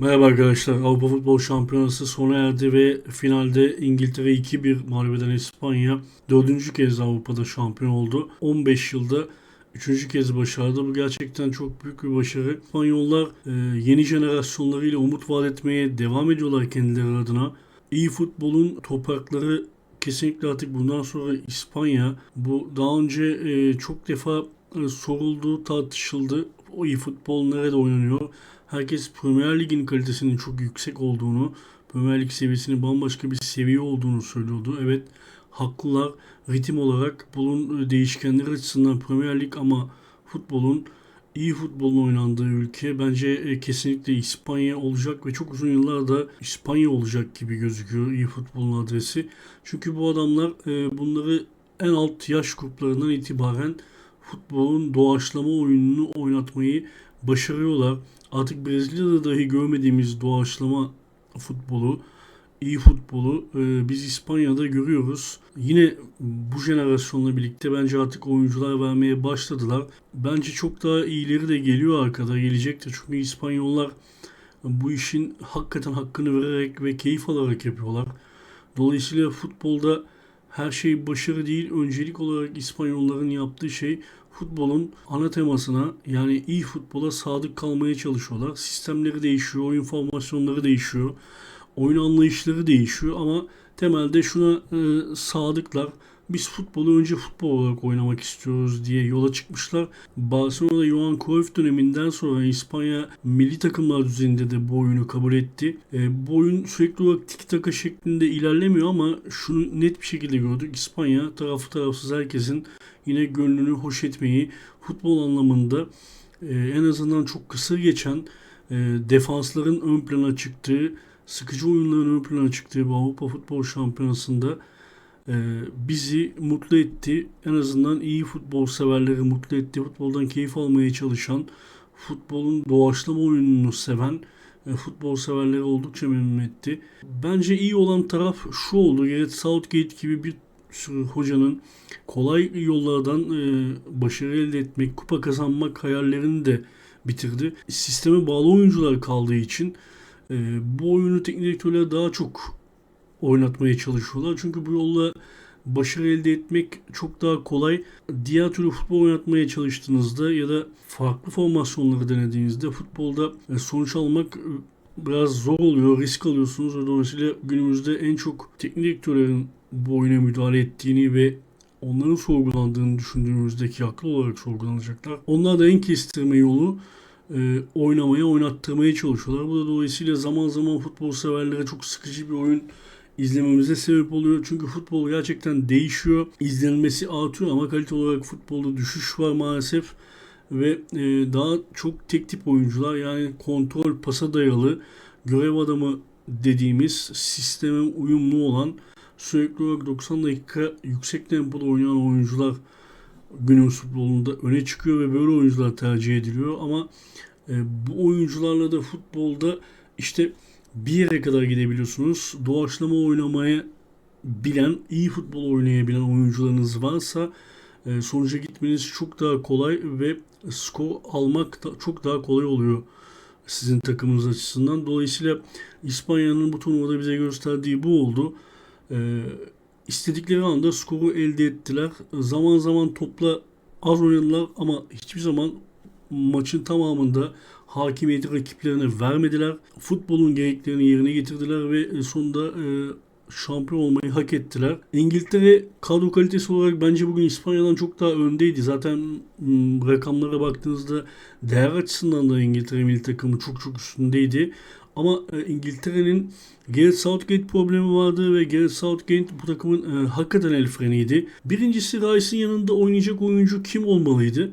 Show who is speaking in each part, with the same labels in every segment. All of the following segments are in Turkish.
Speaker 1: Merhaba arkadaşlar. Avrupa Futbol Şampiyonası sona erdi ve finalde İngiltere 2-1 mağlup eden İspanya dördüncü kez Avrupa'da şampiyon oldu. 15 yılda üçüncü kez başardı. Bu gerçekten çok büyük bir başarı. İspanyollar e, yeni jenerasyonlarıyla umut vaat etmeye devam ediyorlar kendileri adına. İyi futbolun toprakları kesinlikle artık bundan sonra İspanya. Bu daha önce e, çok defa e, soruldu, tartışıldı. O iyi futbol nerede oynanıyor? Herkes Premier Lig'in kalitesinin çok yüksek olduğunu, Premier Lig seviyesinin bambaşka bir seviye olduğunu söylüyordu. Evet, haklılar. Ritim olarak bunun değişkenleri açısından Premier Lig ama futbolun iyi futbolun oynandığı ülke bence e, kesinlikle İspanya olacak ve çok uzun yıllarda İspanya olacak gibi gözüküyor iyi futbolun adresi. Çünkü bu adamlar e, bunları en alt yaş gruplarından itibaren futbolun doğaçlama oyununu oynatmayı başarıyorlar. Artık Brezilya'da dahi görmediğimiz doğaçlama futbolu, iyi futbolu e, biz İspanya'da görüyoruz. Yine bu jenerasyonla birlikte bence artık oyuncular vermeye başladılar. Bence çok daha iyileri de geliyor arkada gelecektir. Çünkü İspanyollar bu işin hakikaten hakkını vererek ve keyif alarak yapıyorlar. Dolayısıyla futbolda her şey başarı değil. Öncelik olarak İspanyolların yaptığı şey futbolun ana temasına yani iyi futbola sadık kalmaya çalışıyorlar. Sistemleri değişiyor, oyun formasyonları değişiyor, oyun anlayışları değişiyor ama temelde şuna e, sadıklar. Biz futbolu önce futbol olarak oynamak istiyoruz diye yola çıkmışlar. Barcelona'da Johan Cruyff döneminden sonra İspanya milli takımlar düzeyinde de bu oyunu kabul etti. E, bu oyun sürekli olarak tiki taka şeklinde ilerlemiyor ama şunu net bir şekilde gördük. İspanya tarafı tarafsız herkesin yine gönlünü hoş etmeyi futbol anlamında e, en azından çok kısır geçen e, defansların ön plana çıktığı, sıkıcı oyunların ön plana çıktığı bu Avrupa Futbol Şampiyonası'nda bizi mutlu etti. En azından iyi futbol severleri mutlu etti. Futboldan keyif almaya çalışan, futbolun doğaçlama oyununu seven e, futbol severleri oldukça memnun etti. Bence iyi olan taraf şu oldu. Gareth Southgate gibi bir sürü hocanın kolay yollardan e, başarı elde etmek, kupa kazanmak hayallerini de bitirdi. Sisteme bağlı oyuncular kaldığı için e, bu oyunu teknik direktörler daha çok oynatmaya çalışıyorlar. Çünkü bu yolla başarı elde etmek çok daha kolay. Diğer türlü futbol oynatmaya çalıştığınızda ya da farklı formasyonları denediğinizde futbolda e, sonuç almak e, biraz zor oluyor, risk alıyorsunuz ve dolayısıyla günümüzde en çok teknik direktörlerin bu oyuna müdahale ettiğini ve onların sorgulandığını düşündüğümüzdeki haklı olarak sorgulanacaklar. Onlar da en kestirme yolu e, oynamaya, oynattırmaya çalışıyorlar. Bu da dolayısıyla zaman zaman futbol severlere çok sıkıcı bir oyun izlememize sebep oluyor. Çünkü futbol gerçekten değişiyor. İzlenmesi artıyor ama kalite olarak futbolda düşüş var maalesef. Ve e, daha çok tek tip oyuncular yani kontrol pasa dayalı görev adamı dediğimiz sisteme uyumlu olan sürekli olarak 90 dakika yüksek tempoda oynayan oyuncular günümüz futbolunda öne çıkıyor ve böyle oyuncular tercih ediliyor ama e, bu oyuncularla da futbolda işte bir yere kadar gidebiliyorsunuz. Doğaçlama oynamaya bilen, iyi futbol oynayabilen oyuncularınız varsa e, sonuca gitmeniz çok daha kolay ve skor almak da çok daha kolay oluyor sizin takımınız açısından. Dolayısıyla İspanya'nın bu turnuvada bize gösterdiği bu oldu. E, istedikleri anda skoru elde ettiler. Zaman zaman topla az oynadılar ama hiçbir zaman maçın tamamında hakimiyeti rakiplerine vermediler. Futbolun gereklerini yerine getirdiler ve sonunda e, şampiyon olmayı hak ettiler. İngiltere kadro kalitesi olarak bence bugün İspanya'dan çok daha öndeydi. Zaten rakamlara baktığınızda değer açısından da İngiltere milli takımı çok çok üstündeydi. Ama e, İngiltere'nin Gareth Southgate problemi vardı ve Gareth Southgate bu takımın e, hakikaten el freniydi. Birincisi Rice'in yanında oynayacak oyuncu kim olmalıydı?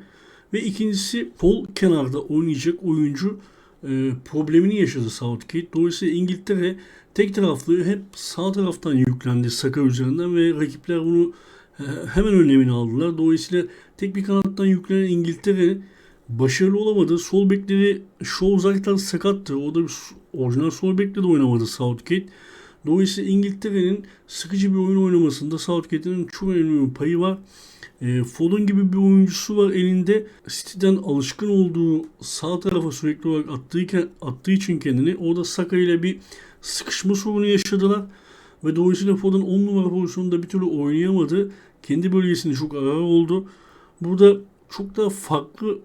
Speaker 1: Ve ikincisi sol kenarda oynayacak oyuncu e, problemini yaşadı Southgate. Dolayısıyla İngiltere tek taraflı hep sağ taraftan yüklendi Saka üzerinden ve rakipler bunu e, hemen önlemini aldılar. Dolayısıyla tek bir kanattan yüklenen İngiltere başarılı olamadı. Sol bekleri Shaw zaten sakattı. O da bir orijinal sol bekle de oynamadı Southgate. Dolayısıyla İngiltere'nin sıkıcı bir oyun oynamasında Southgate'in çok önemli bir payı var. E, Foden gibi bir oyuncusu var elinde. City'den alışkın olduğu sağ tarafa sürekli olarak attığı, attığı için kendini orada Saka ile bir sıkışma sorunu yaşadılar. Ve dolayısıyla Foden 10 numara pozisyonunda bir türlü oynayamadı. Kendi bölgesinde çok arar oldu. Burada çok daha farklı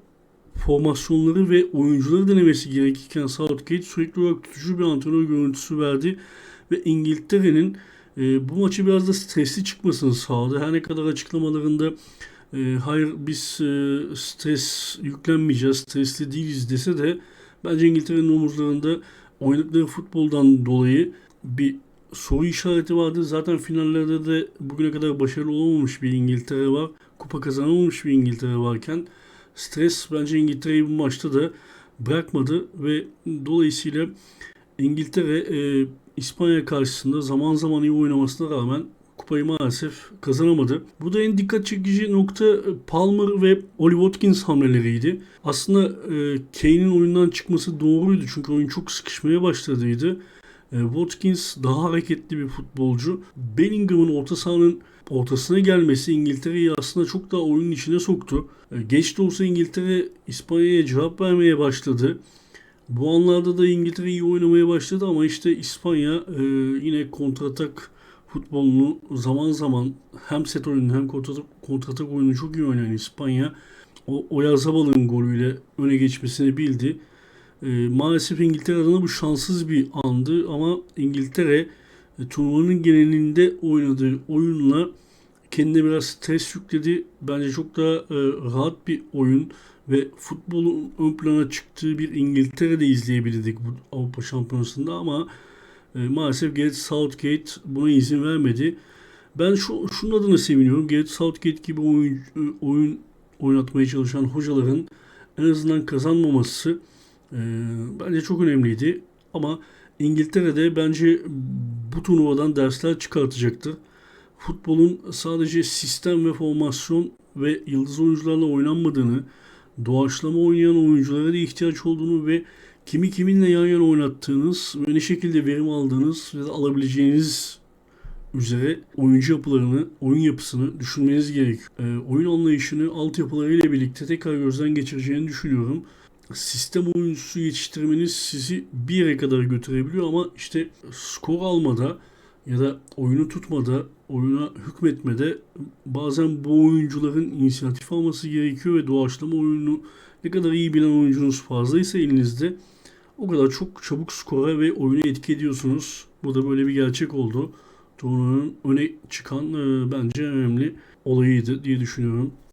Speaker 1: formasyonları ve oyuncuları denemesi gerekirken Southgate sürekli olarak tutucu bir antrenör görüntüsü verdi. Ve İngiltere'nin e, bu maçı biraz da stresli çıkmasını sağladı. Her ne kadar açıklamalarında e, hayır biz e, stres yüklenmeyeceğiz, stresli değiliz dese de bence İngiltere'nin omuzlarında oynadıkları futboldan dolayı bir soru işareti vardı. Zaten finallerde de bugüne kadar başarılı olamamış bir İngiltere var. Kupa kazanamamış bir İngiltere varken stres bence İngiltere'yi bu maçta da bırakmadı ve dolayısıyla İngiltere e, İspanya karşısında zaman zaman iyi oynamasına rağmen kupayı maalesef kazanamadı. Burada en dikkat çekici nokta e, Palmer ve Oli Watkins hamleleriydi. Aslında e, Kane'in oyundan çıkması doğruydu çünkü oyun çok sıkışmaya başladıydı. E, Watkins daha hareketli bir futbolcu. Bellingham'ın orta sahanın ortasına gelmesi İngiltere'yi aslında çok daha oyunun içine soktu. E, geç de olsa İngiltere İspanya'ya cevap vermeye başladı. Bu anlarda da İngiltere iyi oynamaya başladı ama işte İspanya e, yine kontratak futbolunu zaman zaman hem set oyununu hem kontratak, kontratak oyununu çok iyi oynayan İspanya o Oyarzabal'ın golüyle öne geçmesini bildi. E, maalesef İngiltere adına bu şanssız bir andı ama İngiltere e, turnuvanın genelinde oynadığı oyunla kendine biraz stres yükledi. Bence çok daha e, rahat bir oyun ve futbolun ön plana çıktığı bir İngiltere'de izleyebilirdik bu Avrupa Şampiyonası'nda ama e, maalesef Gareth Southgate buna izin vermedi. Ben şu, şunun adına seviniyorum. Gareth Southgate gibi oyun, oyun oynatmaya çalışan hocaların en azından kazanmaması e, bence çok önemliydi. Ama İngiltere'de bence bu turnuvadan dersler çıkartacaktır. Futbolun sadece sistem ve formasyon ve yıldız oyuncularla oynanmadığını, doğaçlama oynayan oyunculara da ihtiyaç olduğunu ve kimi kiminle yan yana oynattığınız ve ne şekilde verim aldığınız ve alabileceğiniz üzere oyuncu yapılarını, oyun yapısını düşünmeniz gerekiyor. E, oyun anlayışını altyapılarıyla birlikte tekrar gözden geçireceğini düşünüyorum. Sistem oyuncusu yetiştirmeniz sizi bir yere kadar götürebiliyor ama işte skor almada ya da oyunu tutmada, oyuna hükmetmede bazen bu oyuncuların inisiyatif alması gerekiyor ve doğaçlama oyunu ne kadar iyi bilen oyuncunuz fazlaysa elinizde o kadar çok çabuk skora ve oyunu etki ediyorsunuz. Bu da böyle bir gerçek oldu. Turnuvanın öne çıkan e, bence önemli olayıydı diye düşünüyorum.